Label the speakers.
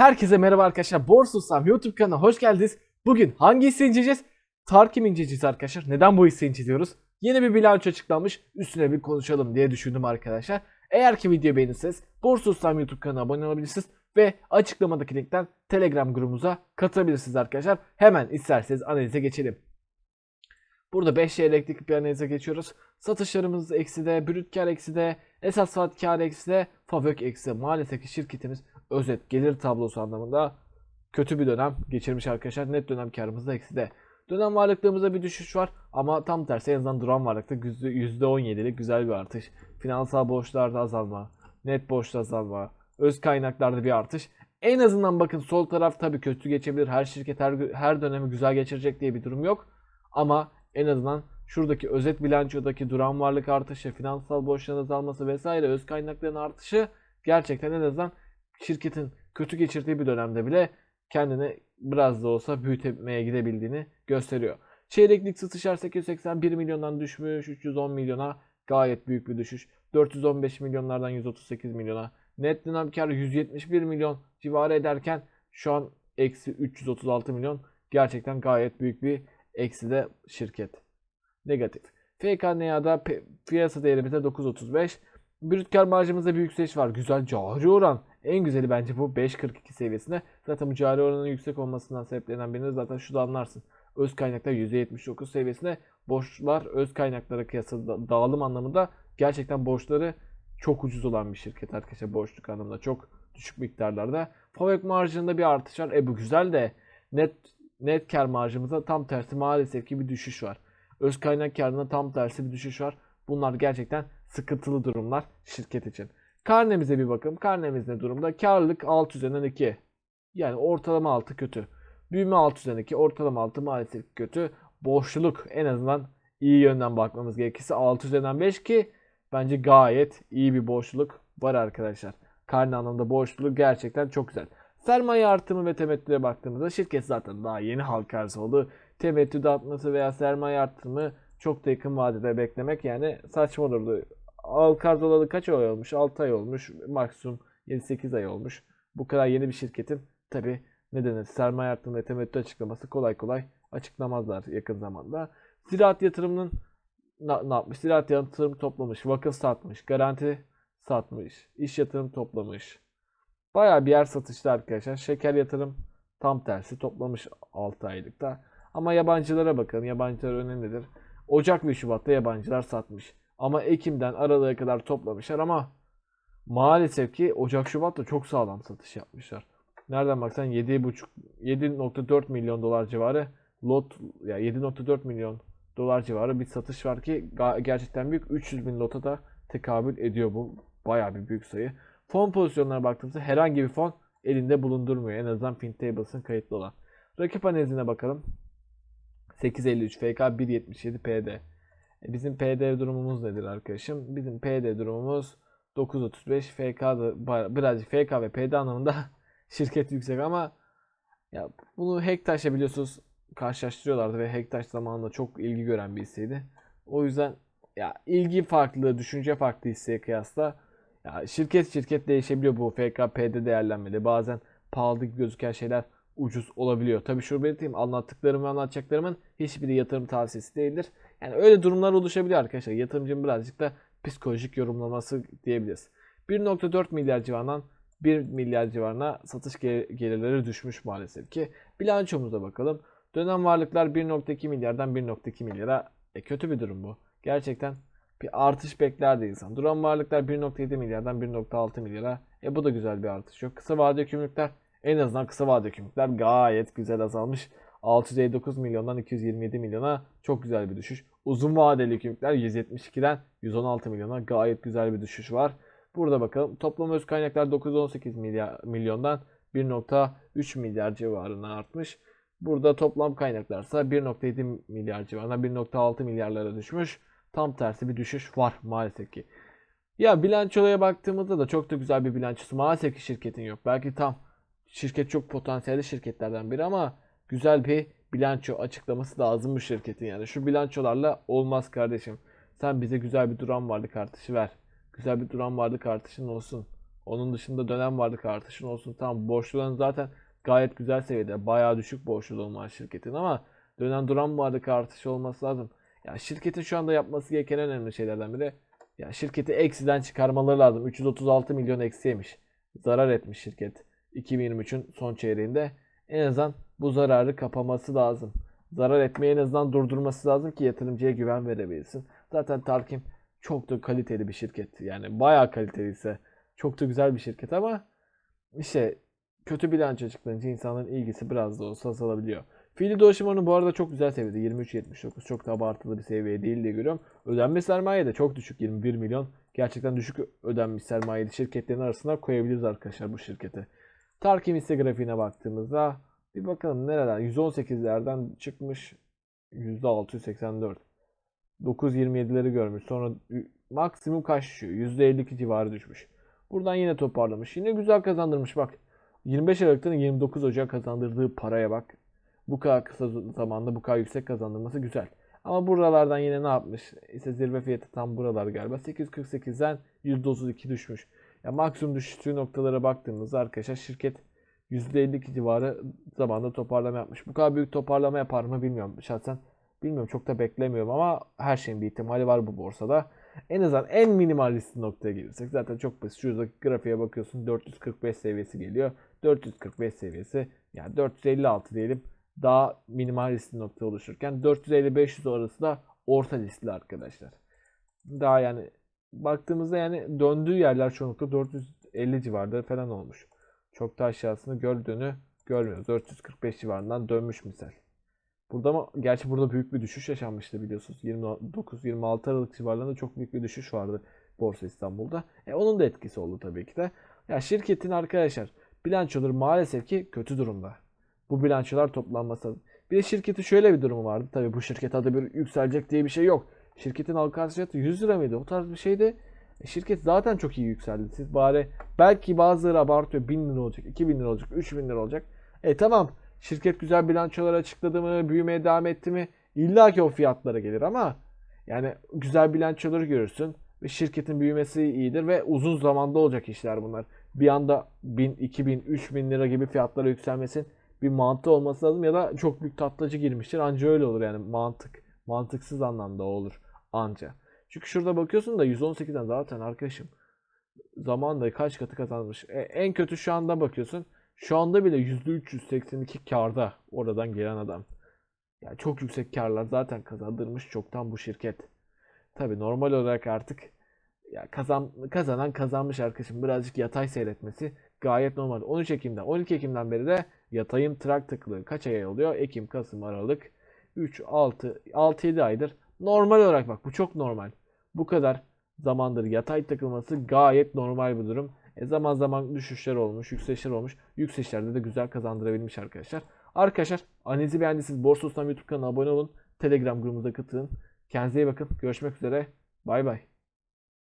Speaker 1: Herkese merhaba arkadaşlar. Borsusam YouTube kanalına hoş geldiniz. Bugün hangi hisseyi inceleyeceğiz? Tarkim inceleyeceğiz arkadaşlar. Neden bu hisseyi inceliyoruz? Yeni bir bilanço açıklanmış. Üstüne bir konuşalım diye düşündüm arkadaşlar. Eğer ki video beğenirseniz Borsusam YouTube kanalına abone olabilirsiniz. Ve açıklamadaki linkten Telegram grubumuza katılabilirsiniz arkadaşlar. Hemen isterseniz analize geçelim. Burada 5 çeyreklik bir analize geçiyoruz. Satışlarımız ekside, brüt kar ekside, esas saat kar ekside, fabrik eksi. Maalesef ki şirketimiz özet gelir tablosu anlamında kötü bir dönem geçirmiş arkadaşlar. Net dönem karımız da ekside. Dönem varlıklarımızda bir düşüş var ama tam tersi en azından duran varlıkta %17'lik güzel bir artış. Finansal borçlarda azalma, net borçta azalma, öz kaynaklarda bir artış. En azından bakın sol taraf tabii kötü geçebilir. Her şirket her, her dönemi güzel geçirecek diye bir durum yok. Ama en azından şuradaki özet bilançodaki duran varlık artışı, finansal borçların azalması vesaire öz kaynakların artışı gerçekten en azından şirketin kötü geçirdiği bir dönemde bile kendini biraz da olsa büyütmeye gidebildiğini gösteriyor. Çeyreklik satışlar 881 milyondan düşmüş 310 milyona gayet büyük bir düşüş. 415 milyonlardan 138 milyona. Net dönem karı 171 milyon civarı ederken şu an eksi 336 milyon gerçekten gayet büyük bir eksi de şirket. Negatif. FKNA'da piyasa değerimizde 9.35. Brüt kar marjımızda bir yükseliş var. Güzel cari oran. En güzeli bence bu 5.42 seviyesinde. Zaten bu cari oranın yüksek olmasından sebeplenen birini zaten şurada anlarsın. Öz kaynaklar %79 seviyesinde. Borçlar öz kaynaklara kıyasla dağılım anlamında gerçekten borçları çok ucuz olan bir şirket arkadaşlar. Borçluk anlamında çok düşük miktarlarda. Fabrik marjında bir artış var. E bu güzel de net net kar marjımızda tam tersi maalesef ki bir düşüş var. Öz kaynak karında tam tersi bir düşüş var. Bunlar gerçekten sıkıntılı durumlar şirket için. Karnemize bir bakın. Karnemiz ne durumda? Karlılık 6 üzerinden 2. Yani ortalama 6 kötü. Büyüme 6 üzerinden 2. Ortalama 6 maalesef kötü. Borçluluk en azından iyi yönden bakmamız gerekirse 6 üzerinden 5 ki bence gayet iyi bir borçluluk var arkadaşlar. Karne anlamda borçluluk gerçekten çok güzel. Sermaye artımı ve temettüye baktığımızda şirket zaten daha yeni halka arz oldu. Temettü dağıtması veya sermaye artımı çok da yakın vadede beklemek yani saçma olurdu. Halka arz kaç ay olmuş? 6 ay olmuş. Maksimum 7-8 ay olmuş. Bu kadar yeni bir şirketin tabi ne denir sermaye artımı ve temettü açıklaması kolay kolay açıklamazlar yakın zamanda. Ziraat yatırımının ne, ne yapmış? Ziraat yatırım toplamış, vakıf satmış, garanti satmış, iş yatırım toplamış. Baya bir yer satışta arkadaşlar. Şeker yatırım tam tersi toplamış 6 aylıkta. Ama yabancılara bakın. Yabancılar önemlidir. Ocak ve Şubat'ta yabancılar satmış. Ama Ekim'den Aralık'a kadar toplamışlar ama maalesef ki Ocak Şubat'ta çok sağlam satış yapmışlar. Nereden baksan 7.5 7.4 milyon dolar civarı lot ya 7.4 milyon dolar civarı bir satış var ki gerçekten büyük 300 bin lota da tekabül ediyor bu. Bayağı bir büyük sayı. Fon pozisyonlarına baktığımızda herhangi bir fon elinde bulundurmuyor. En azından FinTables'ın kayıtlı olan. Rakip analizine bakalım. 853 FK 177 PD. Bizim PD durumumuz nedir arkadaşım? Bizim PD durumumuz 935 FK birazcık FK ve PD anlamında şirket yüksek ama ya bunu Hektaş'la biliyorsunuz karşılaştırıyorlardı ve Hektaş zamanında çok ilgi gören bir hisseydi. O yüzden ya ilgi farklı, düşünce farklı hisseye kıyasla ya şirket şirket değişebiliyor bu FKP'de değerlenmede. Bazen pahalı gözüken şeyler ucuz olabiliyor. Tabii şunu belirteyim anlattıklarım ve anlatacaklarımın hiçbiri yatırım tavsiyesi değildir. Yani öyle durumlar oluşabiliyor arkadaşlar. Yatırımcının birazcık da psikolojik yorumlaması diyebiliriz. 1.4 milyar civarından 1 milyar civarına satış gelirleri düşmüş maalesef ki. Bilançomuza bakalım. Dönem varlıklar 1.2 milyardan 1.2 milyara. E kötü bir durum bu. Gerçekten bir artış beklerdi insan. Duran varlıklar 1.7 milyardan 1.6 milyara. E bu da güzel bir artış yok. Kısa vade yükümlülükler en azından kısa vade yükümlülükler gayet güzel azalmış. 659 milyondan 227 milyona çok güzel bir düşüş. Uzun vadeli yükümlülükler 172'den 116 milyona gayet güzel bir düşüş var. Burada bakalım toplam öz kaynaklar 918 milyar, milyondan 1.3 milyar civarına artmış. Burada toplam kaynaklarsa 1.7 milyar civarına 1.6 milyarlara düşmüş. Tam tersi bir düşüş var maalesef ki. Ya bilançoya baktığımızda da çok da güzel bir bilançosu maalesef ki şirketin yok. Belki tam şirket çok potansiyelli şirketlerden biri ama güzel bir bilanço açıklaması lazım bu şirketin yani. Şu bilançolarla olmaz kardeşim. Sen bize güzel bir duran varlık artışı ver. Güzel bir duran varlık artışın olsun. Onun dışında dönem varlık artışın olsun. Tamam borçluların zaten gayet güzel seviyede. Bayağı düşük borçluluğu var şirketin ama dönen duran varlık artışı olması lazım. Ya şirketin şu anda yapması gereken en önemli şeylerden biri ya şirketi eksiden çıkarmaları lazım. 336 milyon eksiyemiş. Zarar etmiş şirket 2023'ün son çeyreğinde. En azından bu zararı kapaması lazım. Zarar etmeyi en azından durdurması lazım ki yatırımcıya güven verebilsin. Zaten Tarkim çok da kaliteli bir şirket. Yani bayağı kaliteliyse çok da güzel bir şirket ama işte kötü bilanço açıklanınca insanların ilgisi biraz da olsa azalabiliyor. Fiili Doşimo'nun bu arada çok güzel seviyede 23.79 çok da abartılı bir seviye değil diye görüyorum. Ödenmiş sermaye de çok düşük 21 milyon. Gerçekten düşük ödenmiş sermayeli şirketlerin arasına koyabiliriz arkadaşlar bu şirketi. Tarkim ise grafiğine baktığımızda bir bakalım nereden 118'lerden çıkmış %684. 9.27'leri görmüş. Sonra maksimum kaç düşüyor? %52 civarı düşmüş. Buradan yine toparlamış. Yine güzel kazandırmış bak. 25 Aralık'tan 29 Ocak kazandırdığı paraya bak. Bu kadar kısa zamanda bu kadar yüksek kazandırması güzel. Ama buralardan yine ne yapmış? İşte zirve fiyatı tam buralar galiba. 848'den %32 düşmüş. Ya maksimum düştüğü noktalara baktığımızda arkadaşlar şirket %52 civarı zamanda toparlama yapmış. Bu kadar büyük toparlama yapar mı bilmiyorum. Şahsen bilmiyorum çok da beklemiyorum ama her şeyin bir ihtimali var bu borsada. En azından en minimal riskli noktaya gelirsek zaten çok basit. Şuradaki grafiğe bakıyorsun 445 seviyesi geliyor. 445 seviyesi yani 456 diyelim daha minimal riskli nokta oluşurken 450-500 arası da orta riskli arkadaşlar. Daha yani baktığımızda yani döndüğü yerler çoğunlukla 450 civarında falan olmuş. Çok da aşağısını gördüğünü görmüyoruz. 445 civarından dönmüş misal. Burada mı? Gerçi burada büyük bir düşüş yaşanmıştı biliyorsunuz. 29-26 Aralık civarlarında çok büyük bir düşüş vardı Borsa İstanbul'da. E, onun da etkisi oldu tabii ki de. Ya şirketin arkadaşlar bilançoları maalesef ki kötü durumda. Bu bilançolar toplanması lazım. Bir de şirketin şöyle bir durumu vardı. Tabii bu şirket adı bir yükselecek diye bir şey yok. Şirketin halka arz fiyatı 100 lira mıydı? O tarz bir şeydi. E, şirket zaten çok iyi yükseldi. Siz bari belki bazıları abartıyor. 1000 lira olacak, 2000 lira olacak, 3000 lira olacak. E tamam şirket güzel bilançolar açıkladı mı, büyümeye devam etti mi? İlla ki o fiyatlara gelir ama yani güzel bilançoları görürsün ve şirketin büyümesi iyidir ve uzun zamanda olacak işler bunlar. Bir anda 1000, 2000, 3000 lira gibi fiyatlara yükselmesin bir mantığı olması lazım ya da çok büyük tatlacı girmiştir. Anca öyle olur yani mantık. Mantıksız anlamda olur anca. Çünkü şurada bakıyorsun da 118'den zaten arkadaşım zamanda kaç katı kazanmış. E, en kötü şu anda bakıyorsun. Şu anda bile %382 karda oradan gelen adam. Yani çok yüksek karlar zaten kazandırmış çoktan bu şirket. Tabi normal olarak artık ya kazan, kazanan kazanmış arkadaşım. Birazcık yatay seyretmesi gayet normal. 13 Ekim'den 12 Ekim'den beri de yatayım trak tıklı kaç ay oluyor? Ekim, Kasım, Aralık 3, 6, 6-7 aydır. Normal olarak bak bu çok normal. Bu kadar zamandır yatay takılması gayet normal bir durum. E zaman zaman düşüşler olmuş, yükselişler olmuş. Yükselişlerde de güzel kazandırabilmiş arkadaşlar. Arkadaşlar analizi beğendiyseniz Borsa YouTube kanalına abone olun. Telegram grubumuza katılın. Kendinize iyi bakın. Görüşmek üzere. Bay bay.